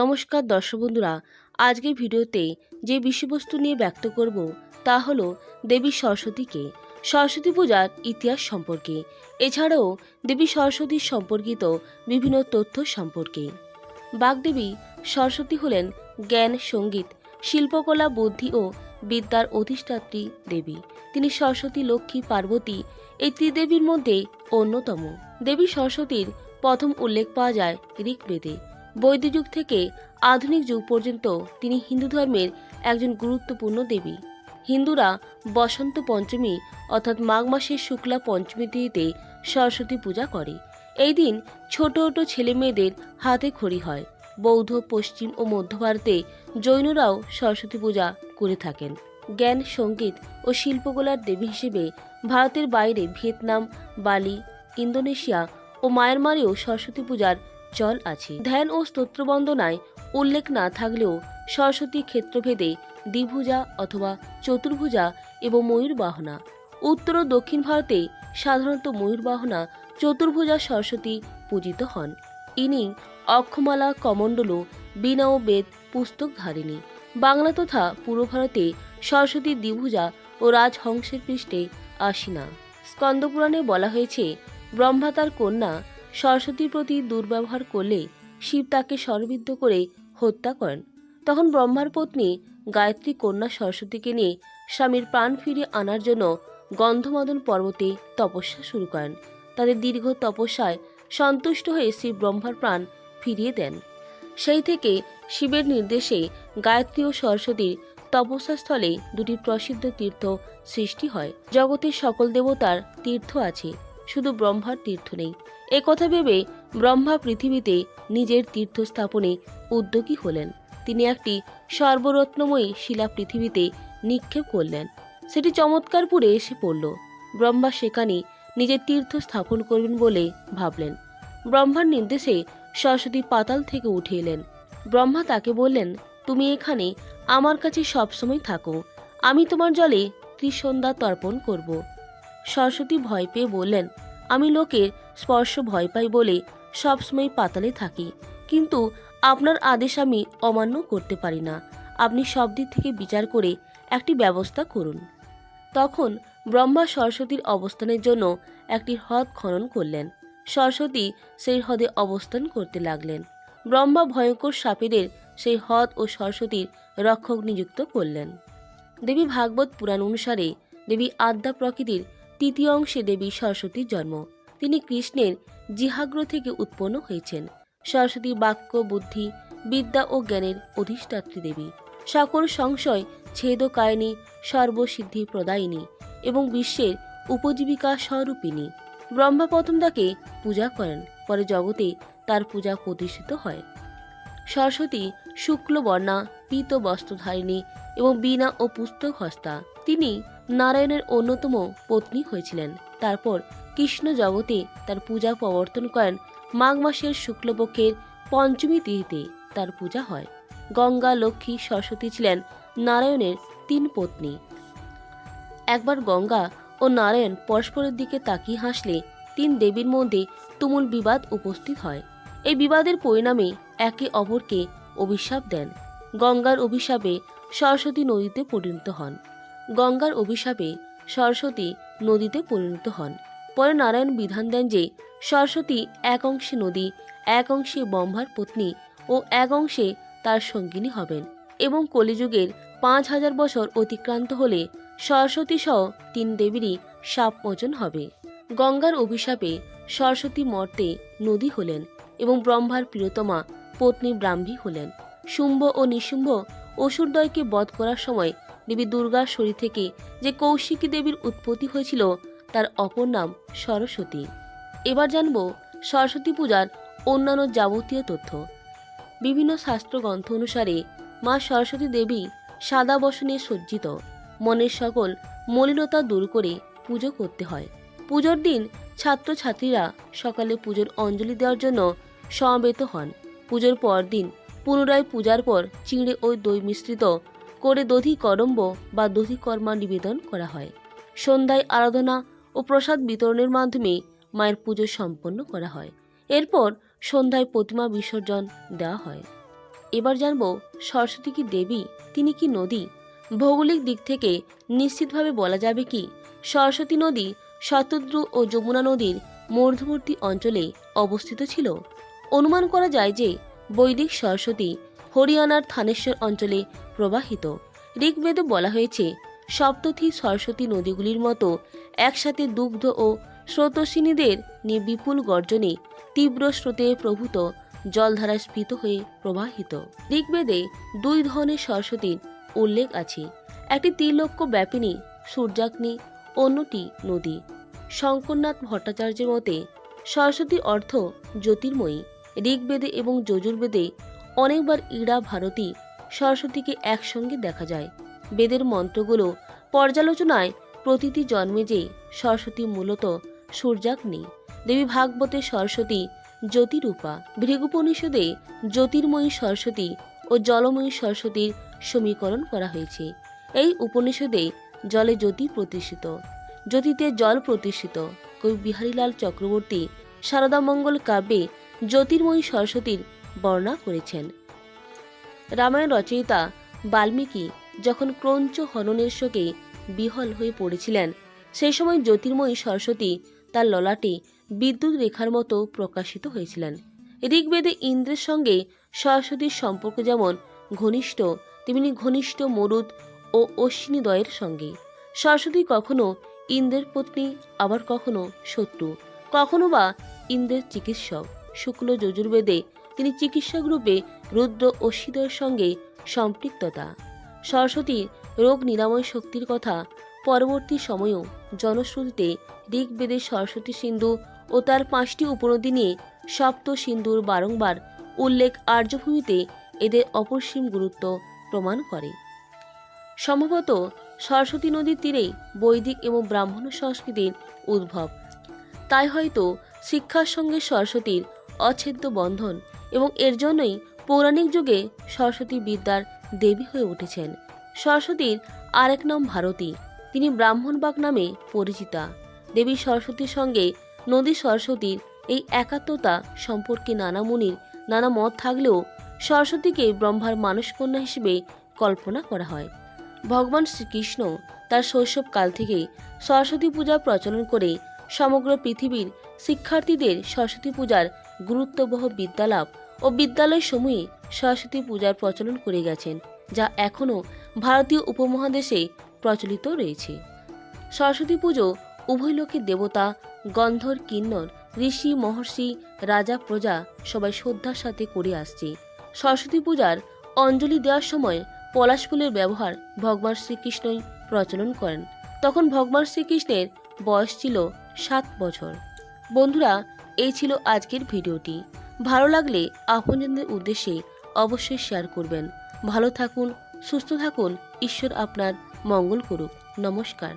নমস্কার দর্শক বন্ধুরা, আজকের ভিডিওতে যে বিষয়বস্তু নিয়ে ব্যক্ত করব তা হলো দেবী সরস্বতীকে। সরস্বতী পূজার ইতিহাস সম্পর্কে, এছাড়াও দেবী সরস্বতীর সম্পর্কিত বিভিন্ন তথ্য সম্পর্কে। বাগদেবী সরস্বতী হলেন জ্ঞান, সংগীত, শিল্পকলা, বুদ্ধি ও বিদ্যার অধিষ্ঠাত্রী দেবী। তিনি সরস্বতী, লক্ষ্মী, পার্বতী, এই ত্রিদেবীর মধ্যে অন্যতম। দেবী সরস্বতীর প্রথম উল্লেখ পাওয়া যায় ঋগ্বেদে। বৈদিক যুগ থেকে আধুনিক যুগ পর্যন্ত তিনি হিন্দু ধর্মের একজন গুরুত্বপূর্ণ দেবী। হিন্দুরা বসন্ত পঞ্চমী অর্থাৎ মাঘ মাসের শুক্লা পঞ্চমী তিথিতে সরস্বতী পূজা করে। এই দিন ছোট ছোট ছেলে মেয়েদের হাতে খড়ি হয়। বৌদ্ধ, পশ্চিম ও মধ্য ভারতে জৈনরাও সরস্বতী পূজা করে থাকেন। জ্ঞান, সংগীত ও শিল্পকলার দেবী হিসেবে ভারতের বাইরে ভিয়েতনাম, বালি, ইন্দোনেশিয়া ও মায়ানমারেও সরস্বতী পূজার চল আছে। ধ্যান ও স্তোত্রবন্দনায় উল্লেখ না থাকলেও সরস্বতী ক্ষেত্রভেদে দ্বিভুজা অথবা চতুর্ভুজা এবং ময়ূরবাহনা। উত্তর ও দক্ষিণ ভারতে সাধারণত ময়ূরবাহনা, চতুর্ভুজা সরস্বতী পূজিত হন। ইনি অক্ষমালা, কমণ্ডল, বীণা ও বেদ পুস্তক ধারিণী। বাংলা তথা পূর্ব ভারতে সরস্বতী দ্বিভুজা ও রাজহংসের পৃষ্ঠে আসিনা। স্কন্দপুরাণে বলা হয়েছে, ব্রহ্মা তার কন্যা সরস্বতীর প্রতি দুর্ব্যবহার করলে শিব তাকে স্বরবিদ্ধ করে হত্যা করেন। তখন ব্রহ্মার পত্নী গায়ত্রী কন্যা সরস্বতীকে নিয়ে স্বামীর প্রাণ ফিরিয়ে আনার জন্য গন্ধমাদন পর্বতে তপস্যা শুরু করেন। তাদের দীর্ঘ তপস্যায় সন্তুষ্ট হয়ে শিব ব্রহ্মার প্রাণ ফিরিয়ে দেন। সেই থেকে শিবের নির্দেশে গায়ত্রী ও সরস্বতীর তপস্যাস্থলে দুটি প্রসিদ্ধ তীর্থ সৃষ্টি হয়। জগতের সকল দেবতার তীর্থ আছে, শুধু ব্রহ্মার তীর্থ নেই। একথা ভেবে ব্রহ্মা পৃথিবীতে নিজের তীর্থ স্থাপনে উদ্যোগী হলেন। তিনি একটি সর্বরত্নময়ী শিলা পৃথিবীতে নিক্ষেপ করলেন। সেটি চমৎকারপুরে এসে পড়ল। ব্রহ্মা সেখানে নিজের তীর্থ স্থাপন করবেন বলে ভাবলেন। ব্রহ্মার নির্দেশে সরস্বতী পাতাল থেকে উঠে এলেন। ব্রহ্মা তাকে বললেন, তুমি এখানে আমার কাছে সবসময় থাকো। আমি তোমার জলে ত্রিসন্ধ্যা তর্পণ করব। সরস্বতী ভয় পেয়ে বললেন, আমি লোকের স্পর্শ ভয় পাই বলে সবসময় পাতালে থাকি। কিন্তু আপনার আদেশ আমি অমান্য করতে পারি না। আপনি সব দিক থেকে বিচার করে একটি ব্যবস্থা করুন। তখন ব্রহ্মা সরস্বতীর অবস্থানের জন্য একটি হ্রদ খনন করলেন। সরস্বতী সেই হ্রদে অবস্থান করতে লাগলেন। ব্রহ্মা ভয়ঙ্কর সাপেদের সেই হ্রদ ও সরস্বতীর রক্ষক নিযুক্ত করলেন। দেবী ভাগবত পুরাণ অনুসারে দেবী আদ্যা প্রকৃতির তৃতীয় অংশে দেবী সরস্বতীর জন্ম। তিনি কৃষ্ণের জিহাগ্র থেকে উৎপন্ন হয়েছেন। সরস্বতী বাক্য, বুদ্ধি, বিদ্যা ও জ্ঞানের অধিষ্ঠাত্রী দেবী। সকল সংশয়, ছেদ ছেদকায়নী সর্বসিদ্ধি প্রদায়িনী এবং বিশ্বের উপজীবিকা স্বরূপিনী ব্রহ্মা প্রথম তাকে পূজা করেন, পরে জগতে তার পূজা প্রতিষ্ঠিত হয়। সরস্বতী শুক্লবর্ণা, পীত বস্ত্রধারিণী এবং বীণা ও পুস্তক হস্তা। তিনি নারায়ণের অন্যতম পত্নী হয়েছিলেন। তারপর কৃষ্ণ জগতে তার পূজা প্রবর্তন করেন মাঘ মাসের শুক্লপক্ষের পঞ্চমী তিথিতে তার পূজা হয়। গঙ্গা, লক্ষ্মী, সরস্বতী ছিলেন নারায়ণের তিন পত্নী। একবার গঙ্গা ও নারায়ণ পরস্পরের দিকে তাকিয়ে হাসলে তিন দেবীর মধ্যে তুমুল বিবাদ উপস্থিত হয়। এই বিবাদের পরিণামে একে অপরকে অভিশাপ দেন। গঙ্গার অভিশাপে সরস্বতী নদীতে পরিণত হন। গঙ্গার অভিশাপে সরস্বতী নদীতে পরিণত হন। পরে নারায়ণ বিধান দেন যে সরস্বতী এক অংশে নদী, এক অংশে ব্রহ্মার পত্নী ও এক অংশে তার সঙ্গিনী হবেন এবং কলিযুগের পাঁচ হাজার বছর অতিক্রান্ত হলে সরস্বতী সহ তিন দেবীরই সাপ মোচন হবে। গঙ্গার অভিশাপে সরস্বতী মর্তে নদী হলেন এবং ব্রহ্মার প্রিয়তমা পত্নী ব্রাহ্মী হলেন। শুম্ভ ও নিশুম্ভ অসুরদয়কে বধ করার সময় দেবী দুর্গার শরীর থেকে যে কৌশিকী দেবীর উৎপত্তি হয়েছিল তার অপর নাম সরস্বতী। এবার জানব সরস্বতী পূজার অন্যান্য যাবতীয় তথ্য। বিভিন্ন শাস্ত্রগ্রন্থ অনুসারে মা সরস্বতী দেবী সাদা বসনে সজ্জিত। মনের সকল মলিনতা দূর করে পুজো করতে হয়। পুজোর দিন ছাত্রছাত্রীরা সকালে পুজোর অঞ্জলি দেওয়ার জন্য সমবেত হন। পুজোর পর দিন পুনরায় পূজার পর চিঁড়ে ও দই মিশ্রিত করে দধি করম্ব বা দধি কর্মা নিবেদন করা হয়। সন্ধ্যায় আরাধনা ও প্রসাদ বিতরণের মাধ্যমে মায়ের পুজো সম্পন্ন করা হয়। এরপর সন্ধ্যায় প্রতিমা বিসর্জন দেওয়া হয়। এবার জানব সরস্বতী কি দেবী, তিনি কি নদী? ভৌগোলিক দিক থেকে নিশ্চিতভাবে বলা যাবে কি, সরস্বতী নদী শতদ্রু ও যমুনা নদীর মধ্যবর্তী অঞ্চলে অবস্থিত ছিল। অনুমান করা যায় যে বৈদিক সরস্বতী হরিয়ানার থানেশ্বর অঞ্চলে প্রবাহিত। ঋগ্বেদে বলা হয়েছে সপ্তথী সরস্বতী নদীগুলির মতো একসাথে দুগ্ধ ও স্রোতস্বিনীদের নিয়ে বিপুল গর্জনে তীব্র স্রোতে প্রভূত জলধারা স্ফীত হয়ে প্রবাহিত। ঋগ্বেদে দুই ধরনের সরস্বতীর উল্লেখ আছে। একটি ত্রিলক্ষ ব্যাপিনী সূর্যাগ্নি, অন্যটি নদী। শঙ্করনাথ ভট্টাচার্যের মতে, সরস্বতীর অর্থ জ্যোতির্ময়ী। ঋগ্বেদে এবং যজুর্বেদে অনেকবার ইড়া ভারতী সরস্বতীকে একসঙ্গে দেখা যায়। বেদের মন্ত্রগুলো পর্যালোচনায় প্রতিটি জন্মে যে সরস্বতী মূলত সূর্যাগ্নি, দেবী ভাগবতে সরস্বতী জ্যোতিরূপা, ভৃগুপনিষদে জ্যোতির্ময়ী সরস্বতী ও জলময়ী সরস্বতীর সমীকরণ করা হয়েছে। এই উপনিষদে জলে জ্যোতি প্রতিষ্ঠিত, জ্যোতিতে জল প্রতিষ্ঠিত। কবি বিহারীলাল চক্রবর্তী শারদামঙ্গল কাব্যে জ্যোতির্ময়ী সরস্বতীর বর্ণনা করেছেন। রামায়ণ রচয়িতা বাল্মীকি যখন ক্রঞ্চ হননের শোকে বিহল হয়ে পড়েছিলেন, সেই সময় জ্যোতির্ময়ী সরস্বতী তার ললাটে বিদ্যুৎ রেখার মতো প্রকাশিত হয়েছিলেন। ঋগ্বেদে ইন্দ্রের সঙ্গে সরস্বতীর সম্পর্ক যেমন ঘনিষ্ঠ, তেমনি ঘনিষ্ঠ মরুদ ও অশ্বিনীদয়ের সঙ্গে। সরস্বতী কখনো ইন্দ্রের পত্নী, আবার কখনো শত্রু। কখনো বা ইন্দ্রের চিকিৎসক। শুক্ল যজুর্বেদে তিনি চিকিৎসক রূপে রুদ্র অশ্বিদয়ের সঙ্গে সম্পৃক্ততা। সরস্বতীর রোগ নিরাময় শক্তির কথা পরবর্তী সময়েও জনশ্রুতিতে ঋগ্বেদের সরস্বতী সিন্ধু ও তার পাঁচটি উপনদী নিয়ে সপ্ত সিন্ধুর বারংবার উল্লেখ আর্যভূমিতে এদের অপরিসীম গুরুত্ব প্রমাণ করে। সম্ভবত সরস্বতী নদীর তীরেই বৈদিক এবং ব্রাহ্মণ সংস্কৃতির উদ্ভব। তাই হয়তো শিক্ষার সঙ্গে সরস্বতীর অচ্ছেদ্য বন্ধন এবং এর জন্যই পৌরাণিক যুগে সরস্বতী বিদ্যার দেবী হয়ে উঠেছেন। সরস্বতীর আরেক নাম ভারতী। তিনি ব্রাহ্মণবাগ নামে পরিচিতা। দেবী সরস্বতীর সঙ্গে নদী সরস্বতীর এই একাত্মতা সম্পর্কে নানা মুনির, নানা মত থাকলেও সরস্বতীকে ব্রহ্মার মানসকন্যা হিসেবে কল্পনা করা হয়। ভগবান শ্রীকৃষ্ণ তার শৈশবকাল থেকেই সরস্বতী পূজা প্রচলন করে সমগ্র পৃথিবীর শিক্ষার্থীদের সরস্বতী পূজার গুরুত্ববহ বিদ্যালাভ ও বিদ্যালয় সমূহে সরস্বতী পূজার প্রচলন করে গেছেন, যা এখনও ভারতীয় উপমহাদেশে প্রচলিত রয়েছে। সরস্বতী পুজো উভয় লোকের দেবতা, গন্ধর কিন্নর ঋষি, মহর্ষি, রাজা, প্রজা সবাই শ্রদ্ধার সাথে করে আসছে। সরস্বতী পূজার অঞ্জলি দেওয়ার সময় পলাশ ফুলের ব্যবহার ভগবান শ্রীকৃষ্ণই প্রচলন করেন। তখন ভগবান শ্রীকৃষ্ণের বয়স ছিল সাত বছর। বন্ধুরা, এই ছিল আজকের ভিডিওটি। ভালো লাগলে আপনজনদের উদ্দেশ্যে অবশ্যই শেয়ার করবেন। ভালো থাকুন সুস্থ থাকুন। ঈশ্বর আপনার মঙ্গল করুক। নমস্কার।